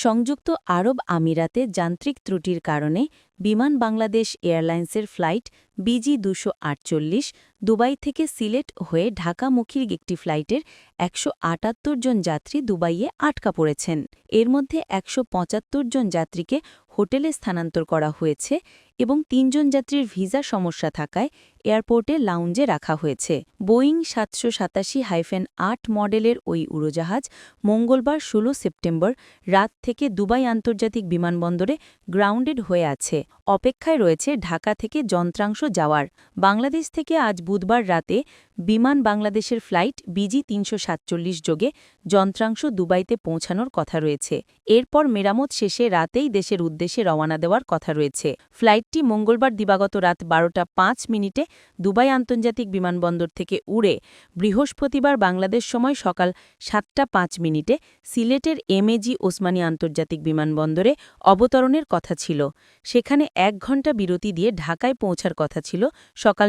সংযুক্ত আরব আমিরাতে যান্ত্রিক ত্রুটির কারণে বিমান বাংলাদেশ এয়ারলাইন্সের ফ্লাইট বিজি দুশো দুবাই থেকে সিলেট হয়ে ঢাকামুখীর একটি ফ্লাইটের একশো আটাত্তর জন যাত্রী দুবাইয়ে আটকা পড়েছেন। এর মধ্যে একশো পঁচাত্তর জন যাত্রীকে হোটেলে স্থানান্তর করা হয়েছে। এবং তিনজন যাত্রীর ভিসা সমস্যা থাকায় এয়ারপোর্টে লাউঞ্জে রাখা হয়েছে। বোয়িং সাতশো সাতাশি হাইফেন আট মডেলের ওই উড়োজাহাজ মঙ্গলবার ১৬ সেপ্টেম্বর রাত থেকে দুবাই আন্তর্জাতিক বিমানবন্দরে গ্রাউন্ডেড হয়ে আছে। অপেক্ষায় রয়েছে ঢাকা থেকে যন্ত্রাংশ যাওয়ার। বাংলাদেশ থেকে আজ বুধবার রাতে বিমান বাংলাদেশের ফ্লাইট বিজি তিনশো সাতচল্লিশ যোগে যন্ত্রাংশ দুবাইতে পৌঁছানোর কথা রয়েছে। এরপর মেরামত শেষে রাতেই দেশের উদ্দেশ্যে রওনা দেওয়ার কথা রয়েছে। ফ্লাইটটি মঙ্গলবার দিবাগত রাত বারোটা পাঁচ মিনিটে দুবাই আন্তর্জাতিক বিমানবন্দর থেকে উড়ে বৃহস্পতিবার বাংলাদেশ সময় সকাল সাতটা পাঁচ মিনিটে সিলেটের এমএজি ওসমানী আন্তর্জাতিক বিমানবন্দরে অবতরণের কথা ছিল। সেখানে এক ঘণ্টা বিরতি দিয়ে ঢাকায় পৌঁছার কথা ছিল সকাল